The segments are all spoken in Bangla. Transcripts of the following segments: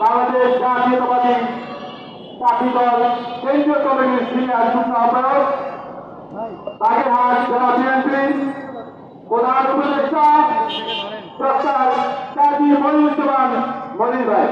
বাংলাদেশ জাতীয়তাবাদী পার্টি দল কেন্দ্রীয় কমিটির সিনিয়র যুগ্ম আহ্বায়ক বাগেরহাট জেলা বিএনপি প্রধান উপদেষ্টা ডক্টর কাজী মনিরুজ্জামান মনির ভাই।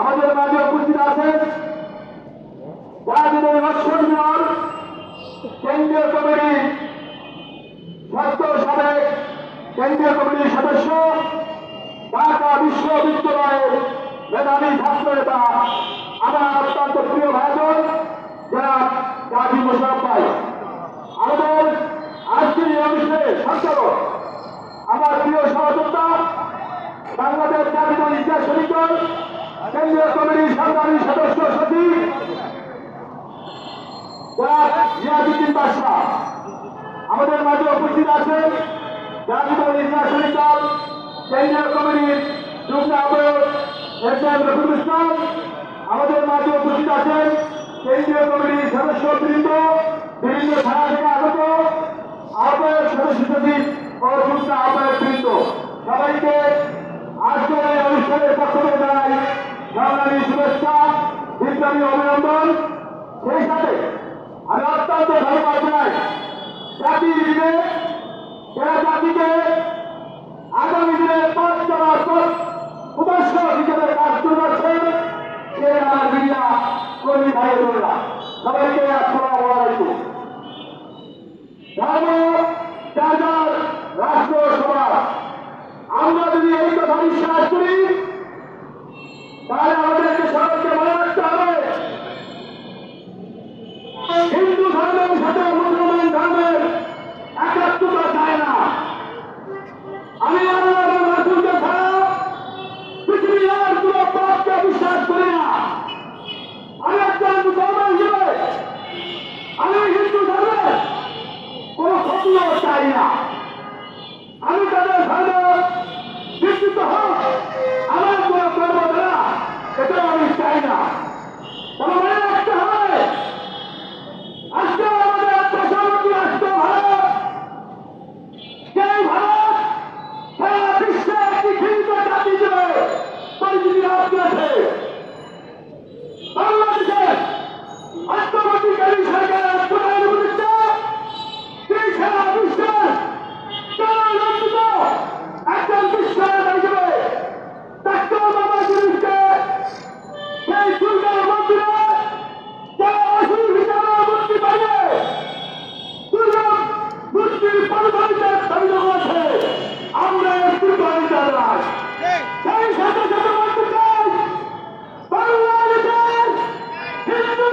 আমাদের মাঝে উপস্থিত আছেন জাতীয় রক্ষণ বিভাগ কেন্দ্রীয় কমিটির সত্য সাবেক কেন্দ্রীয় কমিটির সদস্য, ঢাকা বিশ্ববিদ্যালয়ের মেধাবী ছাত্র নেতা আমার অত্যন্ত প্রিয় ভাইজন যারা গাজী মোশারফ ভাই। আমাদের আজকের এই অনুষ্ঠানে সঞ্চালক, আমার প্রিয় সহযোদ্ধা, বাংলাদেশ জাতীয় ইতিহাস সমিতির কেন্দ্রীয় কমিটির সংগ্রামী সদস্য সচিব জিয়াদুদ্দিন বাদশাহ। আমাদের মাঝে উপস্থিত আছেন জাতীয় ইতিহাস সমিতির কেন্দ্রীয় কমিটির যুগ্ম আহ্বায়ক ইসলাম আমাদের মাঝে উপস্থিত আছেন কেন্দ্রীয় কমিটির সদস্য বৃন্দ বিভিন্ন থানা থেকে আগত আহ্বায়ক সদস্য সচিব ও যুগ্ম আহ্বায়ক বৃন্দ। সবাইকে আজকের এই অনুষ্ঠানের পক্ষ থেকে জানাই সংগ্রামী শুভেচ্ছা বিপ্লবী অভিনন্দন। সেই সাথে আমি অত্যন্ত ধন্যবাদ জানাই জাতির দিনে যারা জাতিকে বোনেরা সবাইকে আসসালামু আলাইকুম ধর্ম যার রাষ্ট্র সমাজ আমরা যদি এই কথা বিশ্বাস করি, তাহলে আমাদেরকে পরিচিতি লাভ করেছে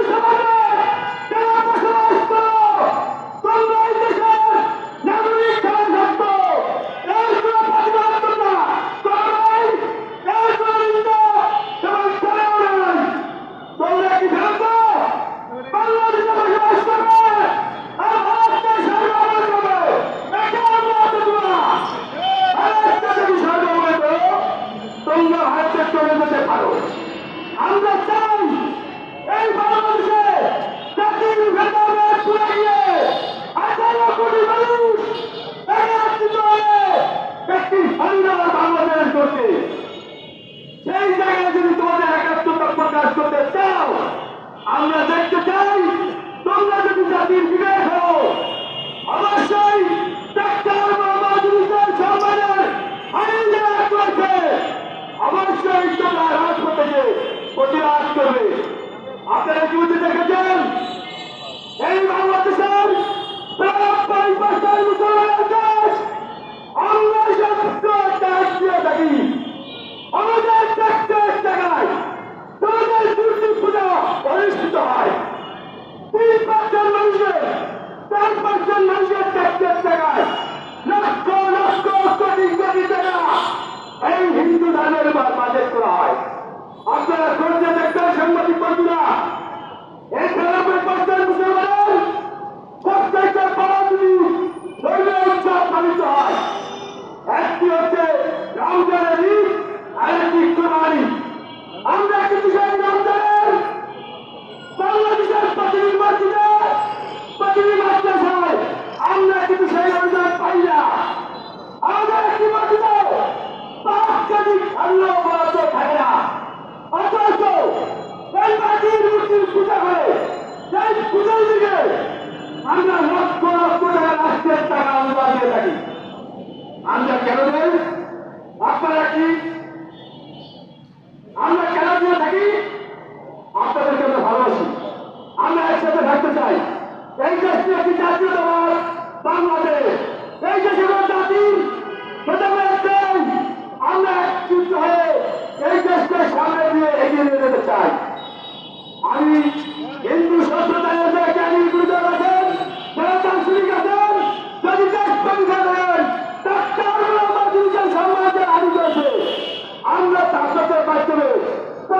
সমাজে যারা বসবাস করো তোমরা এই দেশের নাগরিক যারা থাকতো এর কোনো প্রতিবাদ করো না তোমরাই এর কোনো নিন্দা এবং করেও নাই তোমরা কি জানতো বাংলাদেশে বসবাস করবে আর ভারতকে সরকার করবে এটা আমরা দেবো না ভারতকে যদি সরকার করো তোমরা ভারতে চলে যেতে পারো আমরা চাই এই বাংলাদেশে জাতির ভেতরে পুরে গিয়ে আঠারো কোটি মানুষ একত্রিত হয়ে একটি স্বাধীন বাংলাদেশ করছে সেই জায়গায় যদি তোমাদের একাত্মতা প্রকাশ করতে চাও আমরা দেখতে চাই, তোমরা যদি জাতির বিবেক হও, অবশ্যই করেছে। করবে। আপনারা কি দেখেছেন? এই বাংলাদেশের প্রায় পাঁচ বছর মুসলমানের রাজ্যের টাকায় লক্ষ লক্ষ কোটি কোটি টাকা এই হিন্দু ধর্মের বাজেট করা হয় আপনারা সরকার একটা সাংবাদিক বন্ধুরা এই ধর্মের পাঁচজন মুসলমানের প্রত্যেকটা পাড়া যদি ধর্মীয় উৎসব পালিত আমরা কিছু জানি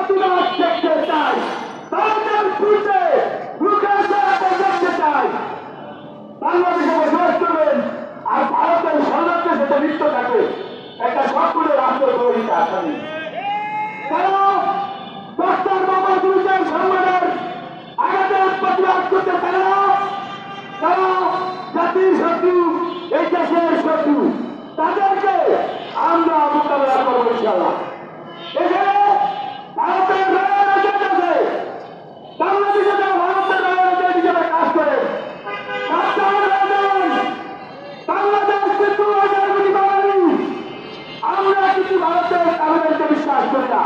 প্রতিবাদ দেখতে চাই দেখতে চাই করবেন আর ভারতের লিপ্ত থাকে একটা সম্পূর্ণ রাষ্ট্র গরিতা আসামি তারা ডক্টর বাবা গুরুদেব সম্মানের আঘাতের প্রতিবাদ করতে পারে না। তারা জাতির শত্রু, এই দেশের শত্রু, তাদেরকে আমরা মোকাবেলা করব ইনশাল্লাহ বিশ্বাস করি না।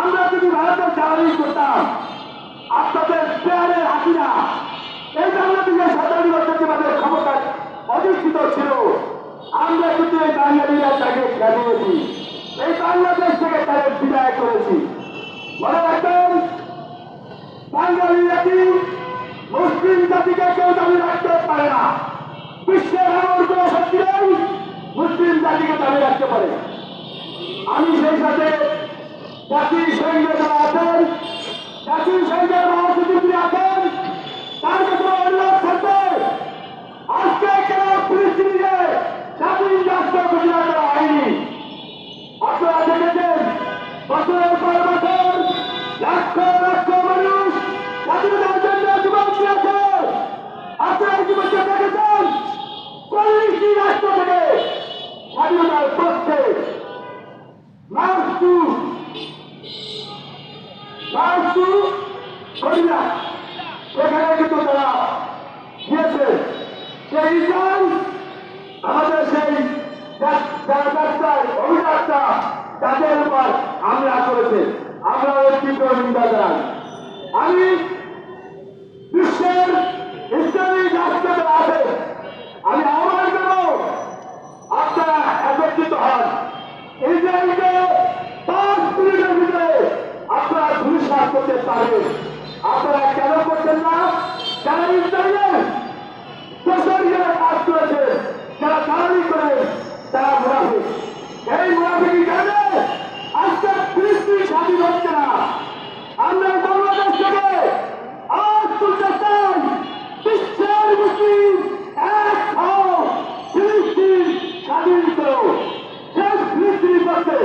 আমরা যদি ভারতের জ্বালানি করতাম আপনাদের পেয়ারে হাসিনা, এই বাংলাদেশের সরকারি বছরবাদের ক্ষমতা অধিষ্ঠিত ছিল। আমরা কিন্তু এই বাঙালিরা তাকে জানিয়েছি এই বাংলাদেশ থেকে তাদের বিদায় করেছি। মনে রাখবেন বাঙালিরা কি মুসলিম জাতিকে কেউ দাবি রাখতে পারে না। বিশ্বের এমন কোন শক্তি নেই মুসলিম জাতিকে দাবি রাখতে পারে। আমি সেই সাথে জাতির সঙ্গে যারা আছেন জাতির সঙ্গে মহাসচিবী আছেন, তার কাছে অনুরোধ থাকবে, আজকে কেন পরিস্থিতিতে স্বাধীন রাষ্ট্র ঘোষণা করা হয়নি? আপনারা দেখেছেন, বছরের পর সেই ইসলাম আমাদের সেই অভিযাত্রা তাদের উপর হামলা করেছে। আমরা ওই তীব্র নিন্দা জানাই। আমি বিশ্বের ইসলামিক রাষ্ট্র আছে আমি আহ্বান করব আপনারা একত্রিত হন। ইসরায়েলকে পাঁচ মিনিটের ভিতরে আপনারা ধূলিসাৎ করতে পারবেন। আপনারা কেন করছেন না? যারা ইসরায়েলের দোষী যারা কাজ করেছে যারা দালালি করে তারা মুনাফিক এই মুনাফিক জানে আজকে পৃথিবী স্বাধীন হচ্ছে না আমরা বাংলাদেশ থেকে আজ তুলতে চাই বিশ্বের মুসলিম এক হও ফিলিস্তিন স্বাধীন করো সেই ফিলিস্তিনের পক্ষে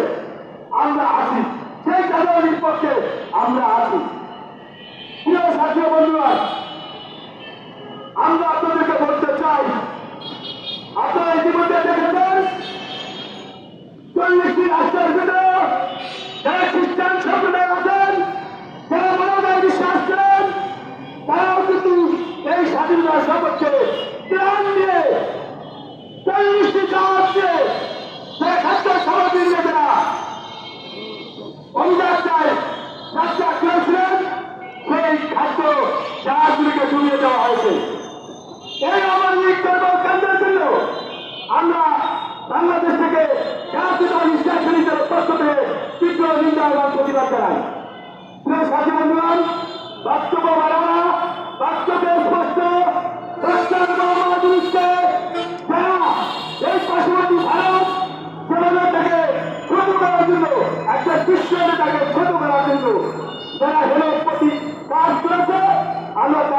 আমরা আছি সেই দাদারির পক্ষে আমরা আছি প্রিয় সাথী বন্ধুরা আমরা আপনাদেরকে বলতে চাই আপনারা ইতিমধ্যে দেখেছেন চল্লিশটি রাষ্ট্রের ভিতরে যারা খ্রিস্টান সম্প্রদায় আছেন যারা মানবতায় বিশ্বাস করেন তারাও কিন্তু এই স্বাধীনতা সম্পর্কে প্রাণ দিয়ে চল্লিশটি জাহাজ দিয়ে যে খাদ্য সামগ্রী নিয়ে তারা অভিযাত্রায় যাত্রা করেছিলেন সেই খাদ্য জাহাজগুলিকে ডুবিয়ে দেওয়া হয়েছে। এই আমার কর্ম কেন্দ্রের জন্য আমরা বাংলাদেশ থেকে জাতীয় পক্ষ থেকে তীব্র নিন্দা এবং প্রতিবাদ জানাই। সাথী বন্ধুগণ, বক্তব্য বাড়ানো বক্তব্যে স্পষ্ট তাকে একটা বিশ্ব নেতাকে ছোট করার জন্য যারা হেলে